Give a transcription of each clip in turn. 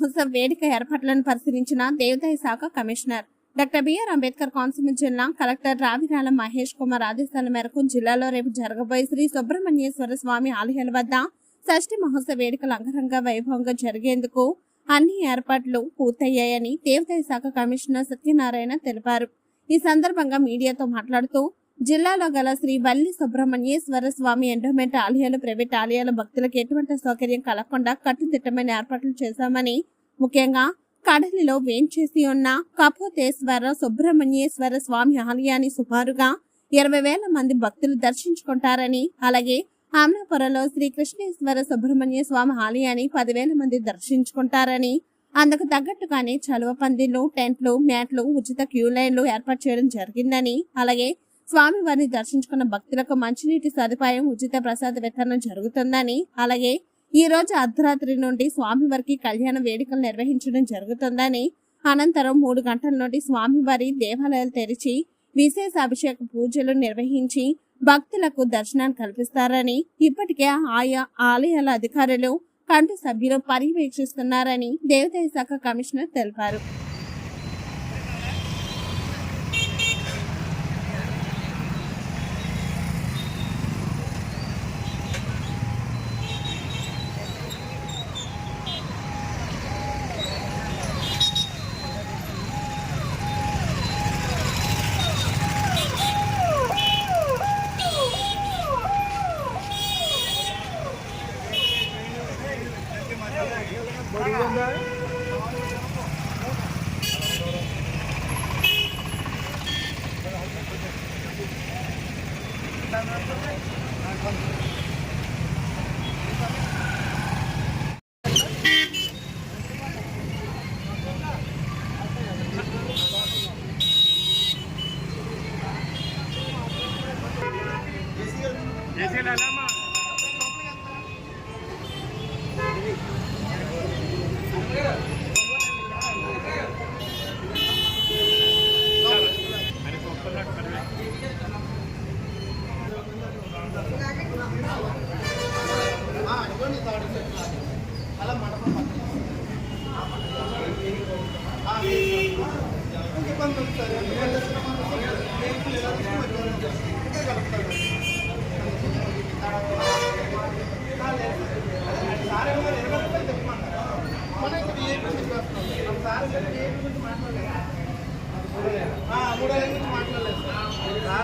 మహోత్సవ్ వేదిక ఏర్పాట్లను పరిశీలించిన దేవదాయ శాఖ commissioner. Doctor BR Ambedkar Konaseema జిల్లా కలెక్టర్ రావిరాల మహేష్ కుమార్ ఆదేశాల మేరకు జిల్లాలో రేపు జరగబోయే శ్రీ సుబ్రహ్మణ్యేశ్వర స్వామి ఆలయాల వద్ద షష్ఠి మహోత్సవ వేడుకలు అంగరంగ వైభవంగా జరిగేందుకు అన్ని ఏర్పాట్లు పూర్తయ్యాయని దేవదాయ శాఖ కమిషనర్ సత్యనారాయణ తెలిపారు. ఈ సందర్భంగా మీడియాతో మాట్లాడుతూ జిల్లాలో గల శ్రీ వల్లి సుబ్రహ్మణ్యేశ్వర స్వామి ఎండోమెంట్ ఆలయాలు ప్రైవేట్ ఆలయాల భక్తులకు ఎటువంటి సౌకర్యం కలగకుండా కట్టుదిట్టమైన ఏర్పాట్లు చేశామని ముఖ్యంగా కడలిలో వేంచేసి ఉన్న కపోతేశ్వర సుబ్రహ్మణ్యేశ్వర స్వామి ఆలయాన్ని సుమారుగా ఇరవై వేల మంది భక్తులు దర్శించుకుంటారని అలాగే అమలాపురంలో శ్రీ కృష్ణేశ్వర సుబ్రహ్మణ్య స్వామి ఆలయాన్ని పదివేల మంది దర్శించుకుంటారని అందుకు తగ్గట్టుగానే చలువ పందిళ్ళు టెంట్లు మ్యాట్లు ఉచిత క్యూ లైన్లు ఏర్పాటు చేయడం జరిగిందని అలాగే స్వామివారిని దర్శించుకున్న భక్తులకు మంచినీటి సదుపాయం ఉచిత ప్రసాద వితరణ జరుగుతుందని అలాగే ఈ రోజు అర్ధరాత్రి నుండి స్వామివారికి కళ్యాణ వేడుకలు నిర్వహించడం జరుగుతుందని అనంతరం మూడు గంటల నుండి స్వామివారి దేవాలయాలు తెరిచి విశేష అభిషేక పూజలు నిర్వహించి భక్తులకు దర్శనాన్ని కల్పిస్తారని ఇప్పటికే ఆయా ఆలయాల అధికారులు కమిటీ సభ్యులు పర్యవేక్షిస్తున్నారని దేవాదాయ శాఖ కమిషనర్ తెలిపారు.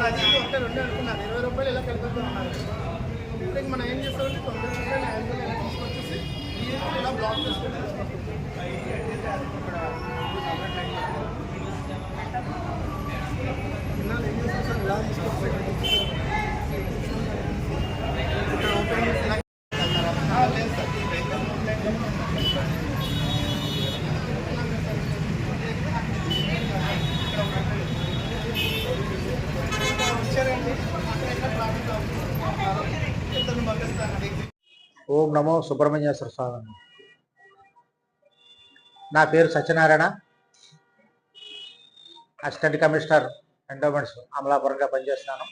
అది ఒకటి రెండు అనుకున్నారు ఇరవై రూపాయలు ఇలా కలుపుతున్నారు ఇప్పుడు మనం ఏం చేస్తామంటే తొమ్మిది రూపాయలు ఐదు ఇలా తీసుకొచ్చేసి ఈ ఇలా బ్లాక్ చేసుకుంటాం. ఓం నమో సుబ్రహ్మణ్యేశ్వర స్వామి. నా పేరు సత్యనారాయణ. అసిస్టెంట్ కమిషనర్ ఎండోమెంట్స్ అమలాపురంగా పనిచేస్తున్నాను.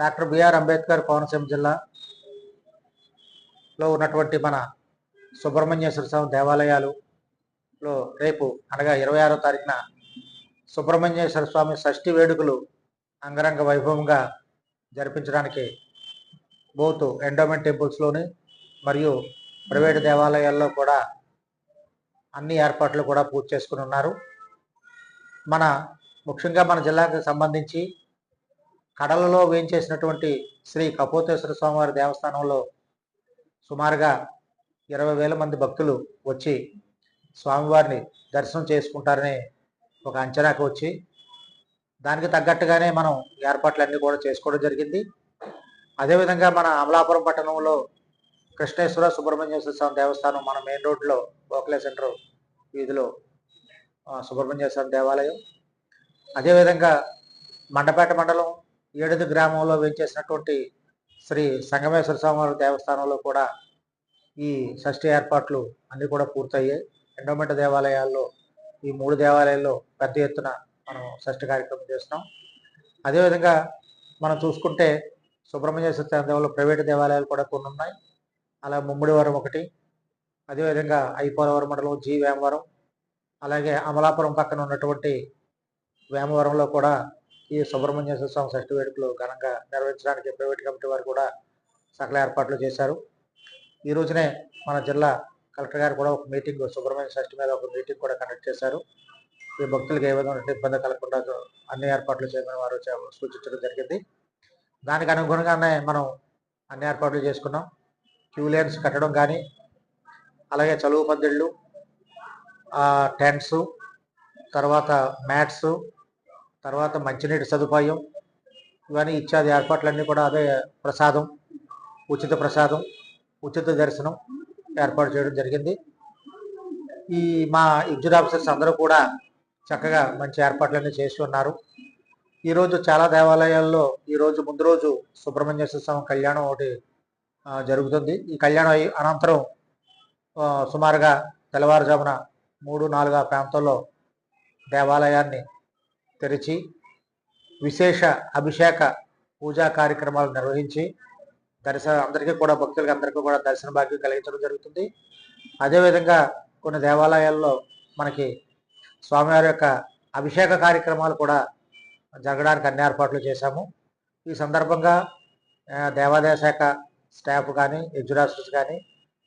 డాక్టర్ బిఆర్ అంబేద్కర్ కోనసీమ జిల్లాలో ఉన్నటువంటి మన సుబ్రహ్మణ్యేశ్వర స్వామి దేవాలయాలులో రేపు అనగా ఇరవై ఆరో తారీఖున సుబ్రహ్మణ్యేశ్వర స్వామి షష్ఠి వేడుకలు అంగరంగ వైభవంగా జరిపించడానికి బోత్ ఎండోమెంట్ టెంపుల్స్లోని మరియు ప్రైవేట్ దేవాలయాల్లో కూడా అన్ని ఏర్పాట్లు కూడా పూర్తి చేసుకుని ఉన్నారు. మన ముఖ్యంగా మన జిల్లాకు సంబంధించి కడలలో వేయించేసినటువంటి శ్రీ కపోతేశ్వర స్వామివారి దేవస్థానంలో సుమారుగా ఇరవై వేల మంది భక్తులు వచ్చి స్వామివారిని దర్శనం చేసుకుంటారని ఒక అంచనాకు వచ్చి దానికి తగ్గట్టుగానే మనం ఏర్పాట్లన్నీ కూడా చేసుకోవడం జరిగింది. అదేవిధంగా మన అమలాపురం పట్టణంలో కృష్ణేశ్వర సుబ్రహ్మణ్యేశ్వర స్వామి దేవస్థానం మన మెయిన్ రోడ్లో గోఖలే సెంటర్ వీధిలో ఆ, సుబ్రహ్మణ్య స్వామి దేవాలయం. అదేవిధంగా మండపేట మండలం ఏడుది గ్రామంలో వేంచేసినటువంటి శ్రీ సంగమేశ్వర స్వామివారి దేవస్థానంలో కూడా ఈ షష్ఠి ఏర్పాట్లు అన్నీ కూడా పూర్తయ్యాయి. ఎండోమెంట్ దేవాలయాల్లో ఈ మూడు దేవాలయాల్లో పెద్ద ఎత్తున మనం షష్ఠి కార్యక్రమం చేస్తున్నాం. అదేవిధంగా మనం చూసుకుంటే సుబ్రహ్మణ్య సత్యనారాయణ దేవాలయం ప్రైవేట్ దేవాలయాలు కూడా కొన్ని ఉన్నాయి. అలా ముమ్మడివారం ఒకటి అదేవిధంగా ఐపోలవరం మండలం జి వేమవరం అలాగే అమలాపురం పక్కన ఉన్నటువంటి వేమవరంలో కూడా ఈ సుబ్రహ్మణ్యేశ్వర స్వామి షష్ఠి వేడుకలు ఘనంగా నిర్వహించడానికి ప్రైవేట్ కమిటీ వారు కూడా సకల ఏర్పాట్లు చేశారు. ఈ రోజునే మన జిల్లా కలెక్టర్ గారు కూడా ఒక మీటింగ్ సుబ్రహ్మణ్య షష్ఠి మీద ఒక మీటింగ్ కూడా కండక్ట్ చేశారు. ఈ భక్తులకు ఏ విధమైన ఇబ్బంది కలగకుండా అన్ని ఏర్పాట్లు చేయమని వారు సూచించడం జరిగింది. దానికి అనుగుణంగానే మనం అన్ని ఏర్పాట్లు చేసుకున్నాం. క్యూ లైన్స్ కట్టడం కానీ అలాగే చలువు పందిళ్ళు టెంట్స్ తర్వాత మ్యాట్స్ తర్వాత మంచినీటి సదుపాయం ఇవన్నీ ఇత్యాది ఏర్పాట్లన్నీ కూడా అదే ప్రసాదం ఉచిత ప్రసాదం ఉచిత దర్శనం ఏర్పాటు చేయడం జరిగింది. ఈ మా ఎగ్జిట్ ఆఫీసర్స్ అందరూ కూడా చక్కగా మంచి ఏర్పాట్లన్నీ చేసి ఉన్నారు. ఈరోజు చాలా దేవాలయాల్లో ఈరోజు ముందు రోజు సుబ్రహ్మణ్యేశ్వర స్వామి కళ్యాణం ఒకటి జరుగుతుంది. ఈ కళ్యాణం అనంతరం సుమారుగా తెల్లవారుజామున మూడు నాలుగు ప్రాంతంలో దేవాలయాన్ని తెరిచి విశేష అభిషేక పూజా కార్యక్రమాలు నిర్వహించి దర్శన అందరికీ కూడా భక్తులకి అందరికీ కూడా దర్శన భాగ్యం కలిగించడం జరుగుతుంది. అదేవిధంగా కొన్ని దేవాలయాల్లో మనకి స్వామివారి యొక్క అభిషేక కార్యక్రమాలు కూడా జరగడానికి అన్ని ఏర్పాట్లు చేశాము. ఈ సందర్భంగా దేవాదాయ శాఖ స్టాఫ్ కానీ ఎగ్జురాస్టర్స్ కానీ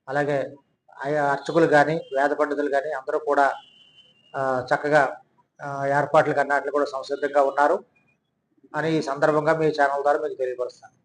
అలాగే అర్చకులు కానీ వేద పండితులు కానీ అందరూ కూడా చక్కగా ఏర్పాట్లు ఏర్పాట్లకు కూడా సంసిద్ధంగా ఉన్నారు అని ఈ సందర్భంగా మీ ఛానల్ ద్వారా మీకు తెలియపరుస్తాను.